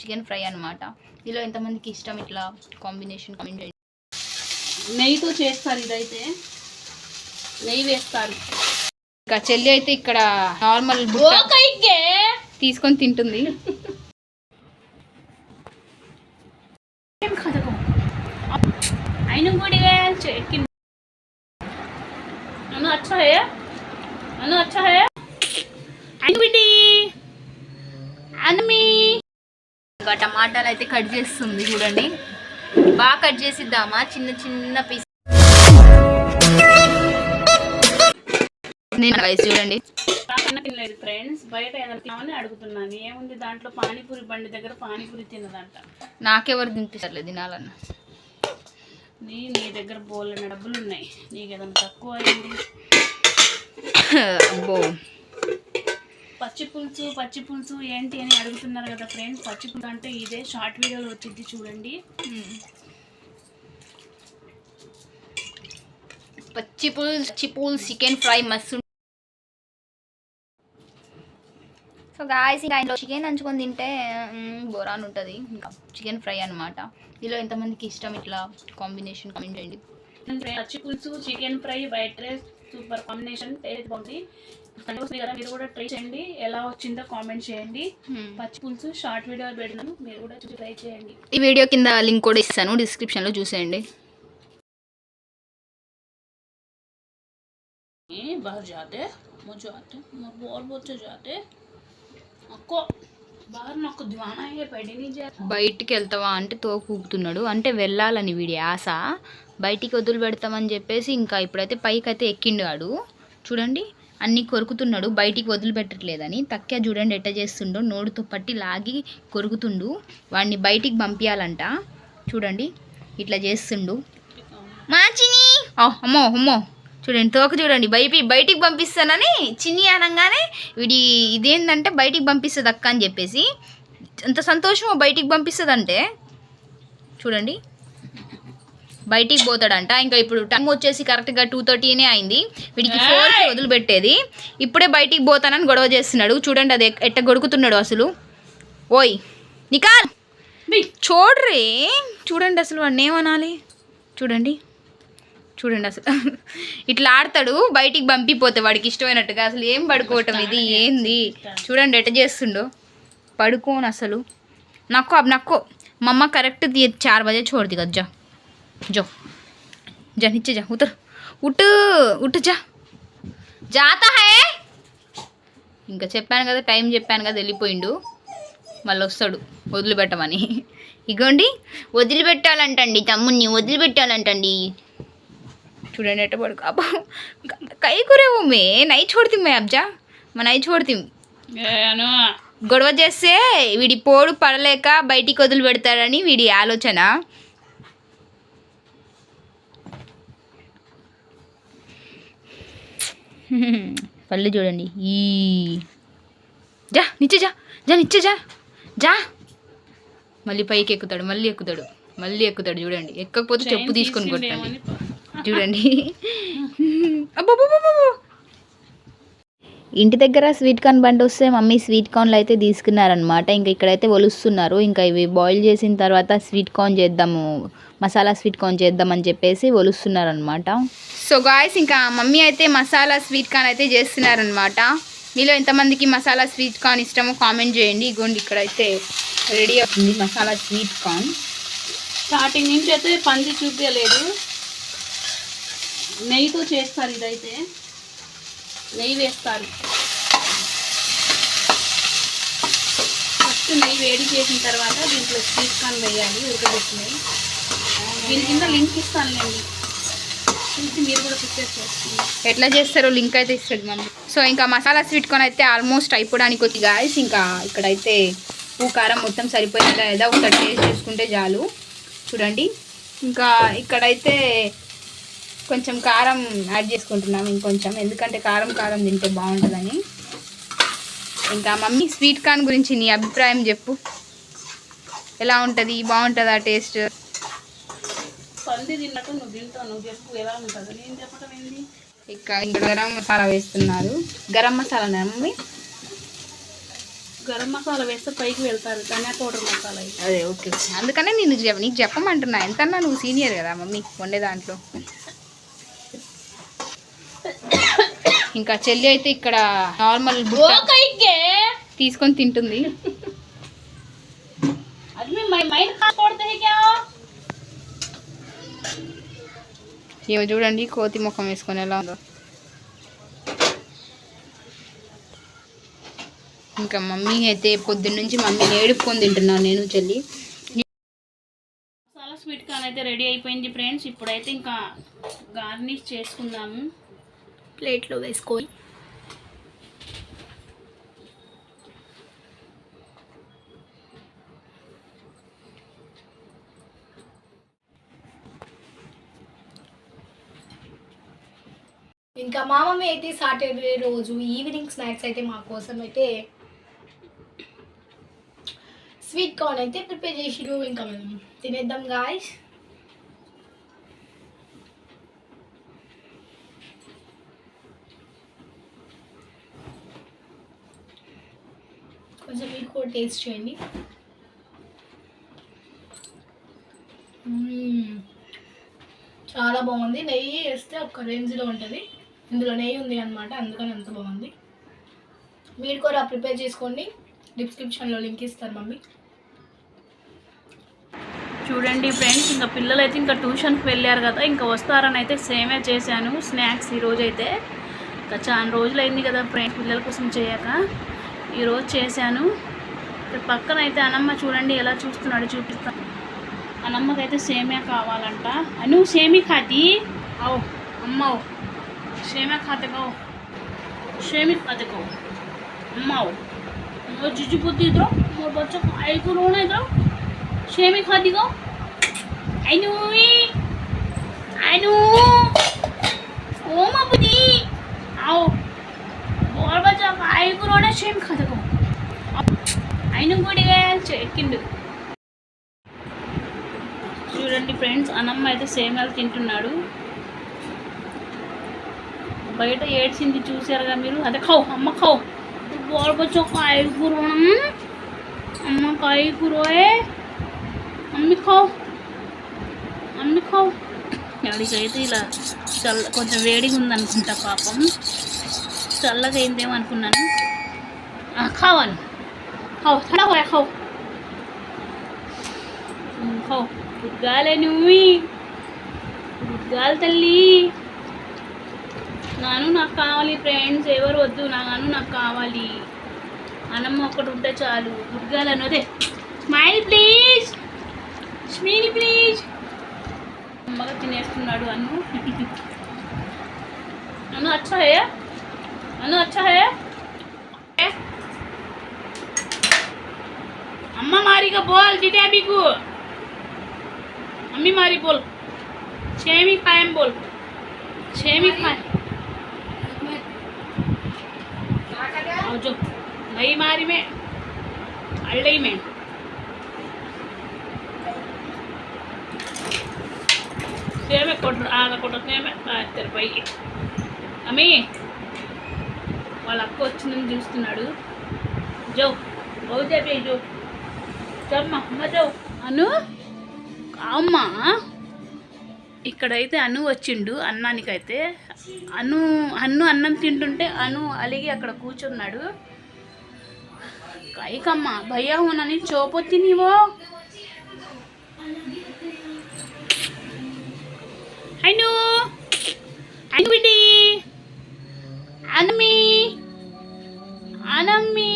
Chicken fry అనమాట ఇలా ఎంతమందికి ఇష్టం ఇట్లా కాంబినేషన్ కామెంట్ చేయండి. నెయ్యితో చేస్తారు ఇదైతే. నెయ్యి వేస్తారు. ఇంకా చెల్లి అయితే ఇక్కడ నార్మల్ తీసుకొని తింటుంది. అను బిడ్డి అనమి! ఇంకా టమాటాలు అయితే కట్ చేస్తుంది చూడండి. బాగా కట్ చేసిద్దామా? చిన్న చిన్న పీస్. నేను రైస్ చూడండి. తినలేదు ఫ్రెండ్స్ బయట ఏదైనా అడుగుతున్నాను. ఏముంది దాంట్లో పానీపూరి బండి దగ్గర పానీపూరి తినదంట. నాకెవరు తినిపిస్తారులే తినాలన్న. నీ నీ దగ్గర బోల్ని డబ్బులు ఉన్నాయి నీకు ఏదైనా తక్కువ అయింది? అబ్బో. పచ్చి పులుసు పచ్చి పులుసు ఏంటి అని అడుగుతున్నారు కదా ఫ్రెండ్స్ పచ్చి పులుసు అంటే ఇదే షార్ట్ వీడియోలో వచ్చింది చూడండి. పచ్చి పుల్ పచ్చి పుల్ చికెన్ ఫ్రై మస్తు సో గాయస్ ఇంకా ఇంట్లో చికెన్ నంచుకొని తింటే బోరాన్ ఉంటుంది. ఇంకా చికెన్ ఫ్రై అనమాట ఇలా ఎంతమందికి ఇష్టం? ఇట్లా కాంబినేషన్ కామెంట్ చేయండి. పచ్చి పులుసు chicken fry white rice super combination taste బాగుంది అంటే వస్తుంది కదా మీరు కూడా ట్రై చేయండి ఎలా వచ్చిందో కామెంట్ చేయండి పచ్చి పులుసు షార్ట్ వీడియో పెడతాను మీరు కూడా చూసి ట్రై చేయండి ఈ వీడియో కింద లింక్ కూడా ఇస్తాను డిస్క్రిప్షన్లో చూసేయండి ए, बाहर जाते वो जाते वो और बच्चे जाते आपको బయటికి వెళ్తావా అంటే తోకూపుతున్నాడు అంటే వెళ్ళాలని వీడి ఆశ. బయటికి వదిలి పెడతామని చెప్పేసి ఇంకా ఇప్పుడైతే పైకి అయితే ఎక్కిండు వాడు చూడండి అన్నీ కొరుకుతున్నాడు. బయటికి వదిలిపెట్టట్లేదని తక్కువ చూడండి ఎట్ట చేస్తుండో. నోడుతో పట్టి లాగి కొరుకుతుండు. వాడిని బయటికి పంపించాలంట చూడండి ఇట్లా చేస్తుండు. మాచిని! అమ్మో అమ్మో. చూడండి తోక చూడండి. బయటి బయటికి పంపిస్తానని చిన్ని అనగానే వీడి ఇదేంటంటే బయటికి పంపిస్తుంది అక్క అని చెప్పేసి. ఎంత సంతోషమో బయటికి పంపిస్తుందంటే. చూడండి. బయటికి పోతాడంట. ఇంకా ఇప్పుడు టైం వచ్చేసి కరెక్ట్గా టూ థర్టీనే అయింది. వీడికి ఫోర్కి వదిలిపెట్టేది. ఇప్పుడే బయటికి పోతానని గొడవ చేస్తున్నాడు. చూడండి అది ఎట్ట గొడుకుతున్నాడు అసలు. ఓయ్! నికాల్ చూడ్రే! చూడండి అసలు వాడిని ఏమనాలి? చూడండి. చూడండి అసలు. ఇట్లా ఆడతాడు బయటికి పంపిపోతే వాడికి ఇష్టమైనట్టుగా. అసలు ఏం పడుకోవటం ఇది ఏంది? చూడండి ఎట చేస్తుండో. పడుకోను అసలు. నక్కో అవి నక్కో. మా అమ్మ కరెక్ట్ చార్ బజే చూడది కదా జా. జో. జా నిచ్చే జా ఉతరు. ఉట్ ఉట్ జా. జాత హే? ఇంకా చెప్పాను కదా టైం చెప్పాను కదా వెళ్ళిపోయిండు. మళ్ళీ వస్తాడు వదిలిపెట్టమని. ఇగోండి వదిలిపెట్టాలంటండి తమ్ముడిని వదిలిపెట్టాలంటండి. చూడండి ఎట్ట పడుకో అబ్బా కై కూరేవు మే నై చూడతాం మే అబ్జా. మా నై చూడతాం గొడవ చేస్తే వీడి పోడు పడలేక బయటికి వదిలి పెడతాడని వీడి ఆలోచన. పళ్ళు చూడండి. ఈ. జా నిచ్చే జా. జా నిచ్చే జా. జా. మళ్ళీ పైకి ఎక్కుతాడు మళ్ళీ ఎక్కుతాడు మళ్ళీ ఎక్కుతాడు చూడండి. ఎక్కకపోతే చెప్పు తీసుకొని కొట్టండి. చూడండి. ఇంటి దగ్గర స్వీట్ కార్న్ బండి వస్తే మమ్మీ స్వీట్ కార్న్లు అయితే తీసుకున్నారనమాట ఇంకా ఇక్కడైతే ఒలుస్తున్నారు. ఇంకా ఇవి బాయిల్ చేసిన తర్వాత స్వీట్ కార్న్ చేద్దాము మసాలా స్వీట్ కార్న్ చేద్దామని చెప్పేసి ఒలుస్తున్నారనమాట సో గాయస్ ఇంకా మమ్మీ అయితే మసాలా స్వీట్ కార్న్ అయితే చేస్తున్నారనమాట మీలో ఎంతమందికి మసాలా స్వీట్ కార్న్ ఇష్టమో కామెంట్ చేయండి. ఇగోండి ఇక్కడైతే రెడీ అవుతుంది మసాలా స్వీట్ కార్న్ స్టార్టింగ్ నుంచి అయితే పంది చూపించలేదు నెయ్యితో చేస్తారు ఇదైతే. నెయ్యి వేస్తారు. ఫస్ట్ నెయ్యి వేడి చేసిన తర్వాత దీంట్లో స్వీట్ కార్న్ వేయాలి ఉడకబెట్టినవి. దీని కింద లింక్ ఇస్తానులేండి మీరు కూడా ఎట్లా చేస్తారో లింక్ అయితే ఇస్తాడు మనం సో ఇంకా మసాలా స్వీట్ కొని అయితే ఆల్మోస్ట్ అయిపోవడానికి వచ్చి గాయస్ ఇంకా ఇక్కడైతే ఉప్పు కారం మొత్తం సరిపోయిందా లేదా ఒకసారి టేస్ట్ చేసుకుంటే చాలు. చూడండి. ఇంకా ఇక్కడైతే కొంచెం కారం యాడ్ చేసుకుంటున్నాం ఇంకొంచెం. ఎందుకంటే కారం కారం తింటే బాగుంటుందని. ఇంకా మమ్మీ స్వీట్ కార్న్ గురించి నీ అభిప్రాయం చెప్పు. ఎలా ఉంటుంది? బాగుంటుందా టేస్ట్? పంది తిన్నట్టు నువ్వు తింటావు. నువ్వు చెప్పు ఎలా ఉంటుంది? నేను చెప్పడం ఏంది? ఇక ఇంకా గరం మసాలా వేస్తున్నారు. గరం మసాలా మమ్మీ? గరం మసాలా వేస్తే పైకి వెళ్తారు. ధనియా పౌడర్ మసాలా. అదే ఓకే. అందుకనే నేను నీకు చెప్పమంటున్నా. ఎంతన్నా నువ్వు సీనియర్ కదా మమ్మీ వండే దాంట్లో. ఇంకా చెల్లి అయితే ఇక్కడ నార్మల్ తీసుకొని తింటుంది. ఏమో చూడండి కోతి ముఖం వేసుకొని ఎలా ఉందో. ఇంకా మమ్మీ అయితే పొద్దున్న నుంచి మమ్మీని ఏడుపుకొని తింటున్నాను నేను చెల్లి. చాలా స్వీట్ కార్న్ అయితే రెడీ అయిపోయింది ఫ్రెండ్స్. ఇప్పుడైతే ఇంకా గార్నిష్ చేసుకుందాము. ప్లేట్లో వేసుకొని ఇంకా మా మమ్మీ అయితే సాటర్డే రోజు ఈవినింగ్ స్నాక్స్ అయితే మా కోసం అయితే స్వీట్ కార్న్ అయితే ప్రిపేర్ చేసిరు ఇంకా మేము తినేద్దాం గాయస్ కొంచెం మీరు కూడా టేస్ట్ చేయండి. చాలా బాగుంది. నెయ్యి వేస్తే ఒక రేంజ్లో ఉంటుంది. ఇందులో నెయ్యి ఉంది అనమాట అందుకని అంత బాగుంది. మీరు కూడా ప్రిపేర్ చేసుకోండి. డిస్క్రిప్షన్లో లింక్ ఇస్తారు మమ్మీ. చూడండి ఫ్రెండ్స్ ఇంకా పిల్లలు అయితే ఇంకా ట్యూషన్కి వెళ్ళారు కదా ఇంకా వస్తారని అయితే సేమే చేశాను. స్నాక్స్ ఈరోజు అయితే ఇంకా చాలా రోజులు అయింది కదా ఫ్రెండ్స్ పిల్లల కోసం చేయక. ఈరోజు చేశాను ఇక్కడ పక్కన అయితే అనమ్మ చూడండి ఎలా చూస్తున్నాడు చూపిస్తాను అనమ్మకైతే సేమియా కావాలంట అను సేమి ఖాతి आओ अम्मा आओ सेमिया खाते को सेमी खाते को अम्मा आओ वो जीजू बुद्धि इधर मोर बच्चों को आई को रोना इधर सेमी खाती को अनु अनु ओ माँ बुद्धि आओ അയക്കുറോടെ ക്ഷയം കഥകം అయిన కూడా చెక్కిండు చూడండి ఫ్రెండ్స్ అనమ్మ అయితే సేమ్ సేమ్యాలు తింటున్నాడు. బయట ఏడ్చింది కదా మీరు? అదే కవ్ అమ్మ కవ్ బాడుకొచ్చి ఒక కాయకూరం అమ్మ కాయకూరే అమ్మి కవ్ అమ్మి కవ్ ఎవరికైతే ఇలా చల్ల కొంచెం వేడిగా ఉందనుకుంటా పాపం. చల్లగా అయిందేమో అనుకున్నాను. ఆ, హౌ ఖావు ఠండా హోయా ఖావు. గుడ్గాలే నువ్వు. గుడ్గాలు తల్లి. నాను నాకు కావాలి ఫ్రెండ్స్ ఎవరు వద్దు నాను నాకు కావాలి. అన్నమ్మ ఒకటి ఉంటే చాలు. గుడ్గాలు అన్నదే. Smile please. Smile please. అమ్మగా తినేస్తున్నాడు అన్ను. అన్ను అచ్చా अनु अच्छा है? अम्मा मारी का बोल जीते अभी को। अम्मी मारी बोल। छेमी खाएम बोल। छेमी खाए। जो नई मारी में अल्लई में। ಸೇವೆ ಕೊಟ್ರು ಆಗ ಕೊಟ್ಟೆ तेरे भाई। अम्मी। వాళ్ళ అక్క వచ్చిందని చూస్తున్నాడు. జో ఓ చెప్పి జో. చెప్పమ్మా అమ్మ జో. అను? అమ్మ ఇక్కడైతే అను వచ్చిండు అన్నానికైతే. అను అన్ను అన్నం తింటుంటే అను అలిగి అక్కడ కూర్చున్నాడు. కైకమ్మ భయ్యా హోనని చోపొత్తి నీవో? అను అను అనమి. అనమ్మి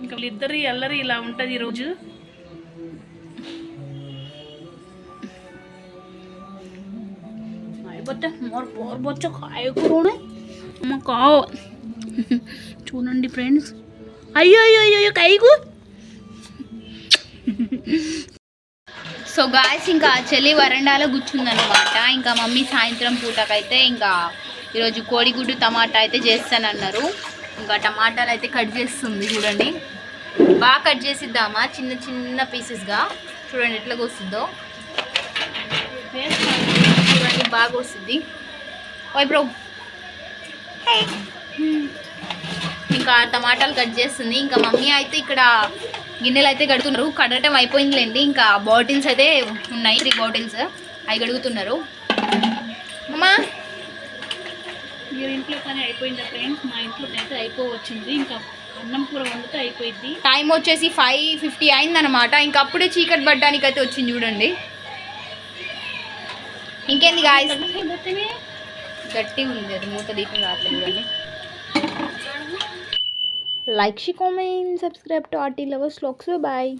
ఇంకా వీళ్ళిద్దరి అల్లరి ఇలా ఉంటుంది ఈరోజు. అయిపోతే మోర్ పోర్బొచ్చ కాయకూడదు అమ్మ కావు. చూడండి ఫ్రెండ్స్. అయ్యో అయ్యో అయ్యో కైకు. సో గాయస్ ఇంకా చెల్లి వరండాలో కూర్చుందనమాట ఇంకా మమ్మీ సాయంత్రం పూటకైతే ఇంకా ఈరోజు కోడిగుడ్డు టమాటా అయితే చేస్తానన్నారు. ఇంకా టమాటాలు అయితే కట్ చేస్తుంది చూడండి. బాగా కట్ చేసిద్దామా? చిన్న చిన్న పీసెస్గా. చూడండి ఎట్లా వస్తుందో చూడండి బాగా వస్తుంది ఓయ్ బ్రో. ఇంకా టమాటాలు కట్ చేస్తుంది. ఇంకా మమ్మీ అయితే ఇక్కడ గిన్నెలు అయితే కడుతున్నారు. కడటం అయిపోయిందిలేండి. ఇంకా బాటిల్స్ అయితే ఉన్నాయి. త్రీ బాటిల్స్ అవి కడుగుతున్నారు. అమ్మా. మీరు ఇంట్లో పని అయిపోయిందా ఫ్రెండ్స్ మా ఇంట్లో అయితే అయిపోవచ్చింది. ఇంకా అన్నం కూర వండితే అయిపోయింది టైం వచ్చేసి ఫైవ్ ఫిఫ్టీ అయిందనమాట ఇంకా అప్పుడే చీకటి పడ్డానికి అయితే వచ్చింది చూడండి. ఇంకేంది గాయస్ గట్టి ఉంది. అది మూత దీపం రావట్లేదు చూడండి. Like share comment subscribe to RT lovers లోక్స్ bye